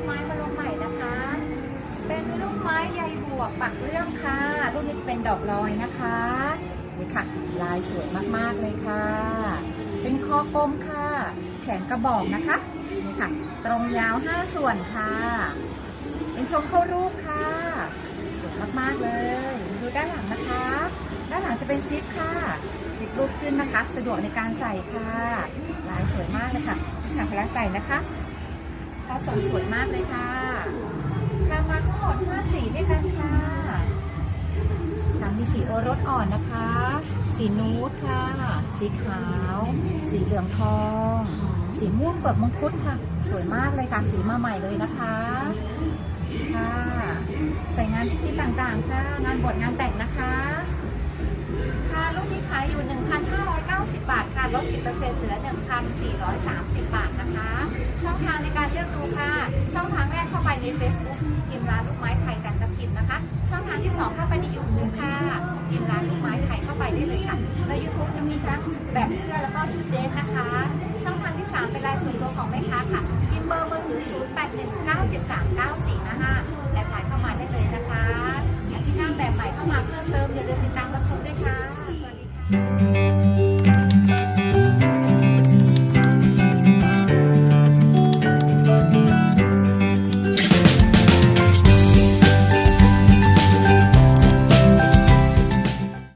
กไม้มาลงใหม่นะคะ เป็นลูกไม้ใยบวกปักเรื่องค่ะรูปนนี้จะเป็นดอกลอยนะคะนี่ค่ะ ลายสวยมากๆเลยค่ะ เป็นคอกลมค่ะ แขนกระบอกนะคะนี่ค่ะ ตรงยาว 5 ส่วนค่ะ เป็นทรงเข้ารูปค่ะ สวยมากๆเลย ดูด้านหลังนะคะ ด้านหลังจะเป็นซิปค่ะซิปรูปขึ้นนะคะ สะดวกในการใส่ค่ะ ลายสวยมากเลยค่ะหนักเวลาใส่นะคะ พอส่งสวยมากเลยค่ะทำมาทั้งหมด5สีด้วยกันค่ะค่ะมีสีโอรสอ่อนนะคะ สีนูดค่ะ สีขาว สีเหลืองทอง สีม่วงเปลือกมังคุดค่ะ สวยมากเลยค่ะสีมาใหม่เลยนะคะค่ะใส่งานพิธีต่างๆค่ะ งานบวชงานแต่งนะคะค่ะลูกนี้ขายอยู่ 1,590 บาทค่ะลด 10%เหลือ 1,430 บาทนะคะ ช่องทางแรกเข้าไปใน Facebook พิมร้านลูกไม้ไทยจันทพิมนะคะ ช่องทางที่ 2 เข้าไปใน YouTube ค่ะพิมร้านลูกไม้ไทยเข้าไปได้เลยค่ะ แล้ว YouTube จะมีทั้งแบบเสื้อแล้วก็ชุดเซตนะคะ ช่องทางที่ 3 เป็นลายส่วนตัวของแม่ค้าค่ะพิมพ์เบอร์มือถือ 0 8 1 9 7 3 9 4คะและถ่ายเข้ามาได้เลยนะคะอย่างที่หน้าแบบใหม่เข้ามาเพิ่มเติมอย่าลืมติดตามรับชมด้วยค่ะ สวัสดีค่ะ